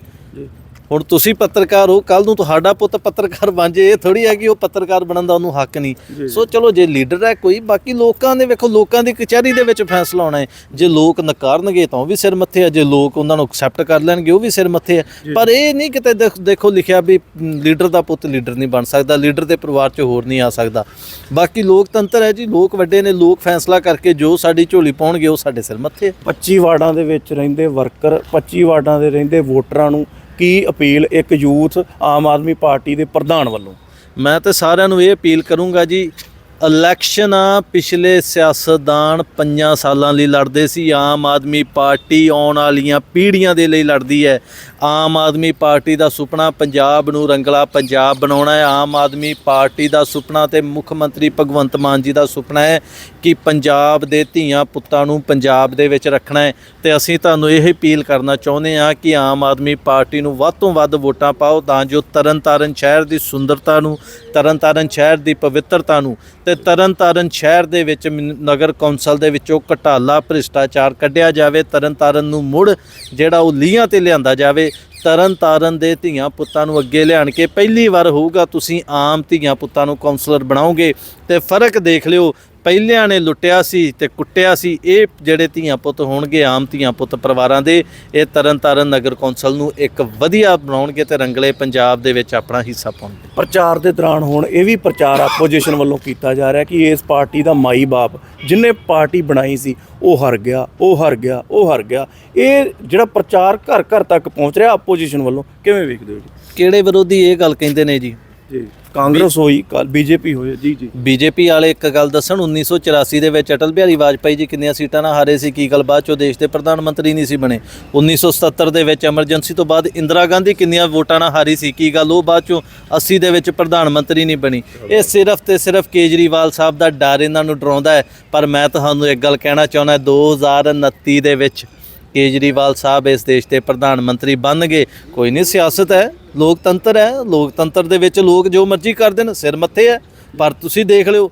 Speaker 2: ਹੁਣ ਤੁਸੀਂ ਪੱਤਰਕਾਰ ਹੋ ਕੱਲ ਨੂੰ ਤੁਹਾਡਾ ਪੁੱਤ ਪੱਤਰਕਾਰ ਬਣ ਜੇ ਇਹ ਥੋੜੀ ਹੈ ਕਿ ਉਹ ਪੱਤਰਕਾਰ ਬਣਨ ਦਾ ਉਹਨੂੰ ਹੱਕ ਨਹੀਂ। ਸੋ ਚਲੋ ਜੇ ਲੀਡਰ ਹੈ ਕੋਈ ਬਾਕੀ ਲੋਕਾਂ ਦੇ ਵੇਖੋ ਲੋਕਾਂ ਦੀ ਕਚਹਿਰੀ ਦੇ ਵਿੱਚ ਫੈਸਲਾ ਹੋਣਾ ਹੈ। ਜੇ ਲੋਕ ਨਕਾਰਨਗੇ ਤਾਂ ਉਹ ਵੀ ਸਿਰ ਮੱਥੇ ਹੈ ਜੇ ਲੋਕ ਉਹਨਾਂ ਨੂੰ ਐਕਸੈਪਟ ਕਰ ਲੈਣਗੇ ਉਹ ਵੀ ਸਿਰ ਮੱਥੇ ਹੈ ਪਰ ਇਹ ਨਹੀਂ ਕਿਤੇ ਦੇਖ- ਲਿਖਿਆ ਵੀ ਲੀਡਰ ਦਾ ਪੁੱਤ ਲੀਡਰ ਨਹੀਂ ਬਣ ਸਕਦਾ ਲੀਡਰ ਦੇ ਪਰਿਵਾਰ 'ਚ ਹੋਰ ਨਹੀਂ ਆ ਸਕਦਾ। ਬਾਕੀ ਲੋਕਤੰਤਰ ਹੈ ਜੀ ਲੋਕ ਵੱਡੇ ਨੇ ਲੋਕ ਫੈਸਲਾ ਕਰਕੇ ਜੋ ਸਾਡੀ ਝੋਲੀ ਪਾਉਣਗੇ ਉਹ ਸਾਡੇ ਸਿਰ ਮੱਥੇ ਹੈ
Speaker 1: 25 ਵਾਰਡਾਂ ਦੇ ਵਿੱਚ ਰਹਿੰਦੇ ਵਰਕਰ 25 ਵਾਰਡਾਂ ਦੇ ਰਹਿੰਦੇ ਵੋਟਰਾਂ ਨੂੰ ਕੀ ਅਪੀਲ ਇੱਕ ਯੂਥ ਆਮ ਆਦਮੀ ਪਾਰਟੀ ਦੇ ਪ੍ਰਧਾਨ ਵੱਲੋਂ?
Speaker 2: ਮੈਂ ਤੇ ਸਾਰਿਆਂ ਨੂੰ ਇਹ ਅਪੀਲ ਕਰੂੰਗਾ ਜੀ, ਇਲੈਕਸ਼ਨ ਆ ਪਿਛਲੇ ਸਿਆਸਤਦਾਨ ਪੰਜਾਂ ਸਾਲਾਂ ਲਈ ਲੜਦੇ ਸੀ। ਆਮ ਆਦਮੀ ਪਾਰਟੀ ਆਉਣ ਵਾਲੀਆਂ ਪੀੜ੍ਹੀਆਂ ਦੇ ਲਈ ਲੜਦੀ ਹੈ। ਆਮ ਆਦਮੀ ਪਾਰਟੀ ਦਾ ਸੁਪਨਾ ਪੰਜਾਬ ਨੂੰ ਰੰਗਲਾ ਪੰਜਾਬ ਬਣਾਉਣਾ ਹੈ। ਆਮ ਆਦਮੀ ਪਾਰਟੀ ਦਾ ਸੁਪਨਾ ਤੇ ਮੁੱਖ ਮੰਤਰੀ ਭਗਵੰਤ ਮਾਨ ਜੀ ਦਾ ਸੁਪਨਾ ਹੈ ਕਿ ਪੰਜਾਬ ਦੇ ਧੀਆਂ ਪੁੱਤਾਂ ਨੂੰ ਪੰਜਾਬ ਦੇ ਵਿੱਚ ਰੱਖਣਾ ਹੈ ਤੇ ਅਸੀਂ ਤੁਹਾਨੂੰ ਇਹ ਅਪੀਲ ਕਰਨਾ ਚਾਹੁੰਦੇ ਹਾਂ ਕਿ ਆਮ ਆਦਮੀ ਪਾਰਟੀ ਨੂੰ ਵੱਧ ਤੋਂ ਵੱਧ ਵੋਟਾਂ ਪਾਓ ਤਾਂ ਜੋ ਤਰਨਤਾਰਨ ਸ਼ਹਿਰ ਦੀ ਸੁੰਦਰਤਾ ਨੂੰ, ਤਰਨਤਾਰਨ ਸ਼ਹਿਰ ਦੀ ਪਵਿੱਤਰਤਾ ਨੂੰ ਤੇ ਤਰਨਤਾਰਨ ਸ਼ਹਿਰ ਦੇ ਵਿੱਚ ਮ- ਨਗਰ ਕੌਂਸਲ ਦੇ ਵਿੱਚੋਂ ਘਟਾਲਾ ਭ੍ਰਿਸ਼ਟਾਚਾਰ ਕੱਢਿਆ ਜਾਵੇ, ਤਰਨਤਾਰਨ ਨੂੰ ਮੁੜ ਜਿਹੜਾ ਉਹ ਲੀਹਾਂ ਤੇ ਲਿਆਂਦਾ ਜਾਵੇ, ਤਰਨਤਾਰਨ ਦੇ ਧੀਆਂ ਪੁੱਤਾਂ ਨੂੰ ਅੱਗੇ ਲਿਆਣ ਕੇ ਪਹਿਲੀ ਵਾਰ ਹੋਊਗਾ, ਤੁਸੀਂ ਆਮ ਧੀਆਂ ਪੁੱਤਾਂ ਨੂੰ ਕਾਉਂਸਲਰ ਬਣਾਓਗੇ ਤੇ ਫ਼ਰਕ ਦੇਖ ਲਿਓ ਪਹਿਲਿਆਂ ਨੇ ਲੁੱਟਿਆ ਸੀ ਤੇ ਕੁੱਟਿਆ ਸੀ ਇਹ ਜਿਹੜੇ ਧੀਆਂ ਪੁੱਤ ਹੋਣਗੇ ਆਮ ਧੀਆਂ ਪੁੱਤ ਪਰਿਵਾਰਾਂ ਦੇ ਇਹ ਤਰਨਤਾਰਨ ਨਗਰ ਕੌਂਸਲ ਨੂੰ ਇੱਕ ਵਧੀਆ ਬਣਾਉਣਗੇ ਤੇ ਰੰਗਲੇ ਪੰਜਾਬ ਦੇ ਵਿੱਚ ਆਪਣਾ ਹਿੱਸਾ ਪਾਉਣਗੇ।
Speaker 1: ਪ੍ਰਚਾਰ ਦੇ ਦੌਰਾਨ ਹੁਣ ਇਹ ਵੀ ਪ੍ਰਚਾਰ ਆਪੋਜੀਸ਼ਨ ਵੱਲੋਂ ਕੀਤਾ ਜਾ ਰਿਹਾ ਕਿ ਇਸ ਪਾਰਟੀ ਦਾ ਮਾਈ ਬਾਪ ਜਿਨੇ ਪਾਰਟੀ ਬਣਾਈ ਸੀ ਉਹ ਹਰ ਗਿਆ ਉਹ ਹਰ ਗਿਆ ਉਹ ਹਰ ਗਿਆ। ਇਹ ਜਿਹੜਾ ਪ੍ਰਚਾਰ ਘਰ ਘਰ ਤੱਕ ਪਹੁੰਚ ਰਿਹਾ ਆਪੋਜੀਸ਼ਨ ਵੱਲੋਂ ਕਿਵੇਂ ਵੇਖਦੇ ਹੋ ਜੀ?
Speaker 2: ਕਿਹੜੇ ਵਿਰੋਧੀ ਇਹ ਗੱਲ ਕਹਿੰਦੇ ਨੇ ਜੀ?
Speaker 1: ਜੀ। ਕਾਂਗਰਸ ਹੋਈ ਕੱਲ ਬੀਜੇਪੀ ਹੋਈ ਜੀ ਜੀ।
Speaker 2: ਬੀਜੇਪੀ ਵਾਲੇ ਇੱਕ ਗੱਲ ਦੱਸਣ 1984 ਦੇ ਵਿੱਚ ਅਟਲ ਬਿਹਾਰੀ ਵਾਜਪਾਈ ਜੀ ਕਿੰਨੀਆਂ ਸੀਟਾਂ ਨਾਲ ਹਾਰੇ ਸੀ ਕੀ ਗੱਲ ਬਾਅਦ ਚੋਂ ਦੇਸ਼ ਦੇ ਪ੍ਰਧਾਨ ਮੰਤਰੀ ਨਹੀਂ ਸੀ ਬਣੇ? 1977 ਦੇ ਵਿੱਚ ਐਮਰਜੈਂਸੀ ਤੋਂ ਬਾਅਦ ਇੰਦਰਾ ਗਾਂਧੀ ਕਿੰਨੀਆਂ ਵੋਟਾਂ ਨਾਲ ਹਾਰੀ ਸੀ ਕੀ ਗੱਲ? ਉਹ ਬਾਅਦ ਚੋਂ 80 ਦੇ ਵਿੱਚ ਪ੍ਰਧਾਨ ਮੰਤਰੀ ਨਹੀਂ ਬਣੀ। ਇਹ ਸਿਰਫ ਤੇ ਸਿਰਫ ਕੇਜਰੀਵਾਲ ਸਾਹਿਬ ਦਾ ਡਰ ਇਹਨਾਂ ਨੂੰ ਡਰਾਉਂਦਾ ਹੈ। ਪਰ ਮੈਂ ਤੁਹਾਨੂੰ ਇੱਕ ਗੱਲ ਕਹਿਣਾ ਚਾਹੁੰਦਾ 2029 ਦੇ ਵਿੱਚ ਕੇਜਰੀਵਾਲ ਸਾਹਿਬ ਇਸ ਦੇਸ਼ ਦੇ ਪ੍ਰਧਾਨ ਮੰਤਰੀ ਬਣਨਗੇ ਕੋਈ ਨਹੀਂ ਸਿਆਸਤ ਹੈ। ਲੋਕਤੰਤਰ ਹੈ, ਲੋਕਤੰਤਰ ਦੇ ਵਿੱਚ ਲੋਕ ਜੋ ਮਰਜ਼ੀ ਕਰਦੇ ਨੇ ਸਿਰ ਮੱਥੇ ਹੈ, ਪਰ ਤੁਸੀਂ ਦੇਖ ਲਿਓ,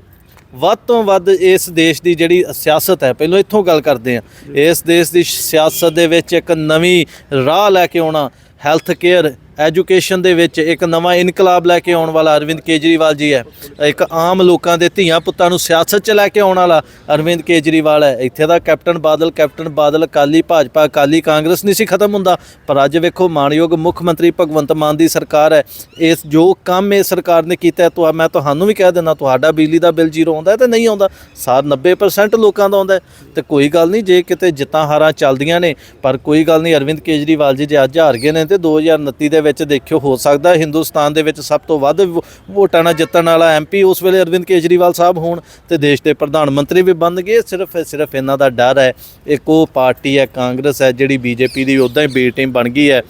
Speaker 2: ਵੱਧ ਤੋਂ ਵੱਧ ਇਸ ਦੇਸ਼ ਦੀ ਜਿਹੜੀ ਸਿਆਸਤ ਹੈ, ਪਹਿਲਾਂ ਇੱਥੋਂ ਗੱਲ ਕਰਦੇ ਆ ਇਸ ਦੇਸ਼ ਦੀ ਸਿਆਸਤ ਦੇ ਵਿੱਚ ਇੱਕ ਨਵੀਂ ਰਾਹ ਲੈ ਕੇ ਆਉਣਾ ਹੈਲਥ ਕੇਅਰ ਐਜੂਕੇਸ਼ਨ ਦੇ ਵਿੱਚ ਇੱਕ ਨਵਾਂ ਇਨਕਲਾਬ ਲੈ ਕੇ ਆਉਣ ਵਾਲਾ ਅਰਵਿੰਦ ਕੇਜਰੀਵਾਲ ਜੀ ਹੈ। ਇੱਕ ਆਮ ਲੋਕਾਂ ਦੇ ਧੀਆਂ ਪੁੱਤਾਂ ਨੂੰ ਸਿਆਸਤ 'ਚ ਲੈ ਕੇ ਆਉਣ ਵਾਲਾ ਅਰਵਿੰਦ ਕੇਜਰੀਵਾਲ ਹੈ। ਇੱਥੇ ਦਾ ਕੈਪਟਨ ਬਾਦਲ ਕੈਪਟਨ ਬਾਦਲ ਅਕਾਲੀ ਭਾਜਪਾ ਅਕਾਲੀ ਕਾਂਗਰਸ ਨਹੀਂ ਸੀ ਖਤਮ ਹੁੰਦਾ ਪਰ ਅੱਜ ਵੇਖੋ ਮਾਨਯੋਗ ਮੁੱਖ ਮੰਤਰੀ ਭਗਵੰਤ ਮਾਨ ਦੀ ਸਰਕਾਰ ਹੈ। ਇਸ ਜੋ ਕੰਮ ਇਹ ਸਰਕਾਰ ਨੇ ਕੀਤਾ ਹੈ, ਮੈਂ ਤੁਹਾਨੂੰ ਵੀ ਕਹਿ ਦਿੰਦਾ ਤੁਹਾਡਾ ਬਿਜਲੀ ਦਾ ਬਿੱਲ ਜ਼ੀਰੋ ਆਉਂਦਾ ਹੈ ਤੇ ਨਹੀਂ ਆਉਂਦਾ। ਸਾਰ 90% ਲੋਕਾਂ ਦਾ ਆਉਂਦਾ ਹੈ। ਤੇ ਕੋਈ ਗੱਲ ਨਹੀਂ ਜੇ ਕਿਤੇ ਜਿੱਤਾਂ ਹਾਰਾਂ ਚੱਲਦੀਆਂ ਨੇ ਪਰ ਕੋਈ ਗੱਲ ਨਹੀਂ ਅਰਵਿੰਦ ਕੇਜਰੀਵਾਲ ਜੀ ਜੇ ਅੱਜ ਹਾਰ ਗਏ ਨੇ ਤੇ 2029 ਦੇ ਵਿੱਚ ਦੇਖਿਓ, ਹੋ ਸਕਦਾ ਹਿੰਦੁਸਤਾਨ ਦੇ ਵਿੱਚ ਸਭ ਤੋਂ ਵੱਧ ਵੋ- ਵੋਟਾਂ ਨਾਲ ਜਿੱਤਣ ਵਾਲਾ ਐਮਪੀ ਉਸ ਵੇਲੇ ਅਰਵਿੰਦ ਕੇਜਰੀਵਾਲ ਸਾਹਿਬ ਹੋਣ ਤੇ ਦੇਸ਼ ਦੇ ਪ੍ਰਧਾਨ ਮੰਤਰੀ ਵੀ ਬਣ ਗਏ। ਸਿਰਫ ਸਿਰਫ ਇਹਨਾਂ ਦਾ ਡਰ ਹੈ, ਇੱਕ ਉਹ ਪਾਰਟੀ ਹੈ, ਕਾਂਗਰਸ ਹੈ, ਜਿਹੜੀ ਬੀਜੇਪੀ ਦੀ ਉਦਾਂ ਹੀ ਬੀ ਟੀਮ ਬਣ ਗਈ ਹੈ,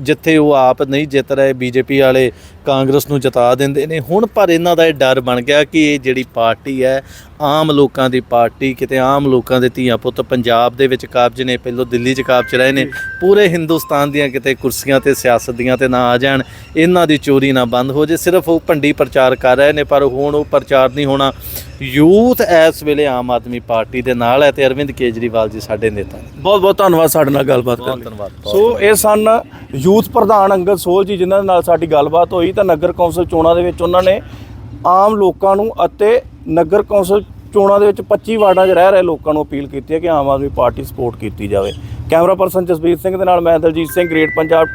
Speaker 2: ਜਿੱਥੇ ਉਹ ਆਪ ਨਹੀਂ ਜਿੱਤ ਰਹੇ, ਬੀਜੇਪੀ ਵਾਲੇ ਕਾਂਗਰਸ ਨੂੰ ਜਿਤਾ ਦਿੰਦੇ ਨੇ। ਹੁਣ ਪਰ ਇਹਨਾਂ ਦਾ ਇਹ ਡਰ ਬਣ ਗਿਆ ਕਿ ਇਹ ਜਿਹੜੀ ਪਾਰਟੀ ਹੈ ਆਮ ਲੋਕਾਂ ਦੀ ਪਾਰਟੀ ਕਿਤੇ ਆਮ ਲੋਕਾਂ ਦੇ ਧੀਆਂ ਪੁੱਤ ਪੰਜਾਬ ਦੇ ਵਿੱਚ ਕਾਬਜ ਨੇ ਪਹਿਲੋਂ ਦਿੱਲੀ 'ਚ ਕਾਬਜ ਰਹੇ ਨੇ ਪੂਰੇ ਹਿੰਦੁਸਤਾਨ ਦੀਆਂ ਕਿਤੇ ਕੁਰਸੀਆਂ ਤੇ ਸਿਆਸਤ ਦੀਆਂ ਤੇ ਨਾ ਆ ਜਾਣ ਇਹਨਾਂ ਦੀ ਚੋਰੀ ਨਾ ਬੰਦ ਹੋ ਜੇ। ਸਿਰਫ ਉਹ ਭੰਡੀ ਪ੍ਰਚਾਰ ਕਰ ਰਹੇ ਨੇ ਪਰ ਹੁਣ ਉਹ ਪ੍ਰਚਾਰ ਨਹੀਂ ਹੋਣਾ। ਯੂਥ ਇਸ ਵੇਲੇ ਆਮ ਆਦਮੀ ਪਾਰਟੀ ਦੇ ਨਾਲ ਹੈ ਤੇ ਅਰਵਿੰਦ ਕੇਜਰੀਵਾਲ ਜੀ ਸਾਡੇ ਨੇਤਾ ਨੇ।
Speaker 1: ਬਹੁਤ ਬਹੁਤ ਧੰਨਵਾਦ ਸਾਡੇ ਨਾਲ ਗੱਲਬਾਤ ਕਰਨ ਲਈ।
Speaker 2: ਧੰਨਵਾਦ
Speaker 1: ਸੋ ਇਹ ਸਨ ਯੂਥ ਪ੍ਰਧਾਨ ਅੰਗਦ ਸੋਲ ਜੀ ਜਿਨ੍ਹਾਂ ਨਾਲ ਸਾਡੀ ਗੱਲਬਾਤ ਹੋਈ। ਤਾਂ ਨਗਰ ਕੌਂਸਲ ਚੋਣਾਂ ਦੇ ਵਿੱਚ ਉਹਨਾਂ ਨੇ ਆਮ ਲੋਕਾਂ ਨੂੰ ਅਤੇ ਨਗਰ ਕੌਂਸਲ ਚੋਣਾਂ ਦੇ ਵਿੱਚ 25 ਵਾਰਡਾਂ 'ਚ ਰਹਿ ਰਹੇ ਲੋਕਾਂ ਨੂੰ ਅਪੀਲ ਕੀਤੀ ਹੈ ਕਿ ਆਮ ਆਦਮੀ ਪਾਰਟੀ ਸਪੋਰਟ ਕੀਤੀ ਜਾਵੇ। ਕੈਮਰਾ ਪਰਸਨ ਜਸਬੀਰ ਸਿੰਘ ਦੇ ਨਾਲ ਮੈਂ ਦਲਜੀਤ ਸਿੰਘ, ਗ੍ਰੇਟ ਪੰਜਾਬ,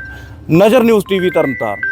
Speaker 1: ਨਜ਼ਰ ਨਿਊਜ਼ ਟੀਵੀ ਤਰਨਤਾਰਨ।